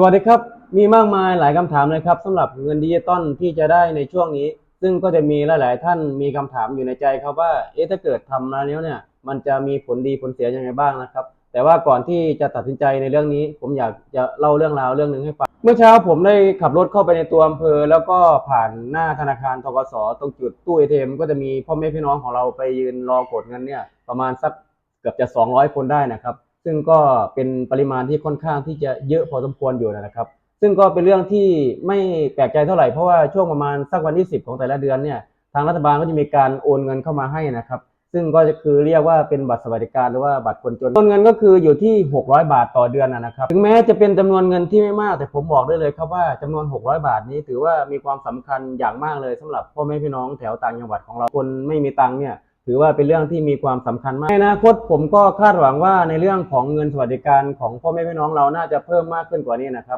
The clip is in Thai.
สวัสดีครับ มีมากมายหลายคำถามเลยครับสำหรับเงินดิจิตอลที่จะได้ในช่วงนี้ ซึ่งก็จะมีหลาย ๆ ท่านมีคำถามอยู่ในใจครับว่า เอ๊ะถ้าเกิดทำมาแล้วเนี่ย มันจะมีผลดีผลเสียยังไงบ้างนะครับ แต่ว่าก่อนที่จะตัดสินใจในเรื่องนี้ ผมอยากจะเล่าเรื่องราวเรื่องหนึ่งให้ฟัง เมื่อเช้าผมได้ขับรถเข้าไปในตัวอำเภอ แล้วก็ผ่านหน้าธนาคารทกสตรงจุดตู้เอทีเอ็มก็จะมีพ่อแม่พี่น้องของเราไปยืนรอกดเงินเนี่ยประมาณสักเกือบจะ 200 คนได้นะครับ ซึ่งก็เป็นปริมาณที่ค่อนข้างที่จะเยอะพอสมควรอยู่นะครับ ซึ่งก็เป็นเรื่องที่ไม่แปลกใจเท่าไหร่เพราะว่าช่วงประมาณสักวันที่ 10 ของแต่ละเดือนเนี่ยทางรัฐบาลก็จะมีการโอนเงินเข้ามาให้นะครับ ซึ่งก็จะคือเรียกว่าเป็นบัตรสวัสดิการหรือว่าบัตรคนจนโอนเงินก็คืออยู่ที่ 600 บาทต่อเดือนนะครับ ถึงแม้จะเป็นจำนวนเงินที่ไม่มาก แต่ผมบอกได้เลยครับว่าจำนวน 600 บาทนี้ถือว่ามีความสำคัญอย่างมากเลยสำหรับพ่อแม่พี่น้องแถวต่างจังหวัดของเราคนไม่มีตังค์เนี่ย ถือว่าเป็นเรื่องที่มีความสำคัญมากในอนาคตผมก็คาดหวังว่าในเรื่องของเงินสวัสดิการของพ่อแม่พี่น้องเราน่าจะเพิ่มมากขึ้นกว่านี้นะครับ